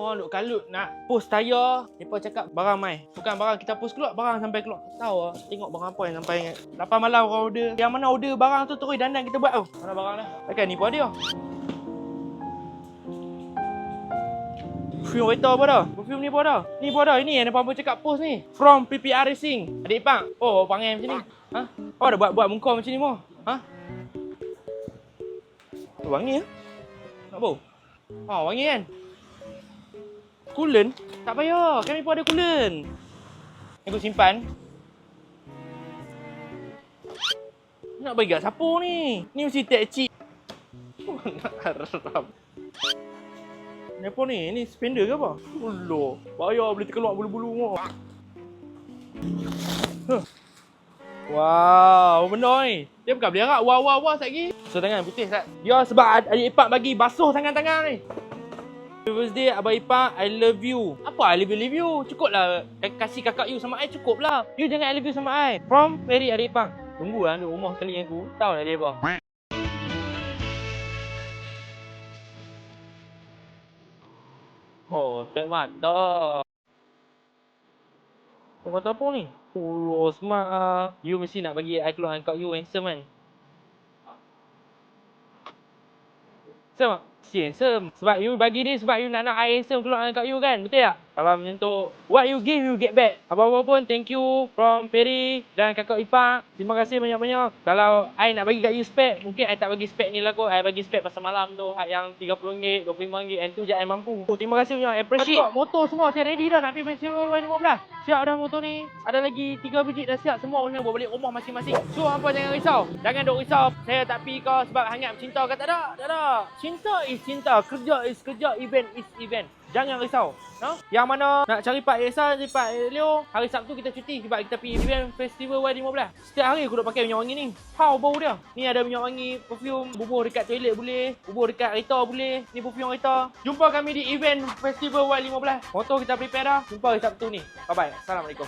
Oh, duk kalut nak post tayar. Mereka cakap barang mai. Bukan barang kita post keluar, barang sampai keluar. Tahu lah. Tengok barang apa yang sampai 8 malam orang order. Yang mana order barang tu terus dandan kita buat tau. Mana barang dah? Takkan ni pun ada. Perfume kereta apa dah? Perfume ni apa dah? Ni apa dah? Ini yang apa cakap post ni. From PPR Racing. Adik Ipang. Oh, panggil macam ni. Ha? Oh, dah buat buat muka macam ni mo. Ha? Oh, wangi ya? Nak bau? Oh, wangi kan? Coolant? Tak payah. Kami pun ada. Ni aku simpan. Nak bagi kat siapa ni? Ni mesti tak cik. Nak harap. Ni apa ni? Ni spender ke apa? Ulo. Bayar boleh terkeluar bulu-bulu. Huh. Wow, benda ni. Dia bukan beli arak. Wow, wow, wow sekejap lagi. So, tangan putih tak? Ya, sebab ad- adik ipar bagi basuh tangan-tangan ni. Birthday Abang Ipar, I love you. Apa I love you, love you? Cukup lah. Eh, Kasih kakak you sama I cukup lah. You jangan I love you sama I. From Ferry Adik Ipar. Tunggu lah, duduk rumah sekali aku. Tahu lah dia apa. Oh, tak mata. Kau kata apa ni? Oh, smart ah. You mesti nak bagi I keluar dengan kau you handsome kan? Tak? Si handsome. Sebab you bagi ni sebab you nak nak I handsome keluar kau you kan? Betul tak? Kalau macam tu, what you give, you get back. Apa-apa pun, thank you from Perry dan kakak Ipak. Terima kasih banyak-banyak. Kalau I nak bagi kat you spek, mungkin I tak bagi spek ni lah kot. I bagi spek pasal malam tu. Yang RM30, RM25 and tu je I mampu. Oh, terima kasih banyak. Appreciate. Motor semua saya ready dah nak pergi festival Y15. Siap dah motor ni. Ada lagi 3 biji dah siap. Semua kena bawa balik rumah masing-masing. So, apa jangan risau. Jangan duk risau. Saya tak pergi kau sebab hangat cinta ke tak ada. Tak ada. Cinta is cinta. Kerja is kerja. Event is event. Jangan risau. No? Yang mana nak cari Pak Esa, cari Pak Leo, hari Sabtu kita cuti sebab kita pergi event festival Y15. Setiap hari aku duk pakai minyak wangi ni. How bau dia. Ni ada minyak wangi perfume, bubuh dekat toilet boleh, bubuh dekat kereta boleh. Ni perfume kereta. Jumpa kami di event festival Y15. Motor kita prepare dah. Jumpa hari Sabtu ni. Bye bye. Assalamualaikum.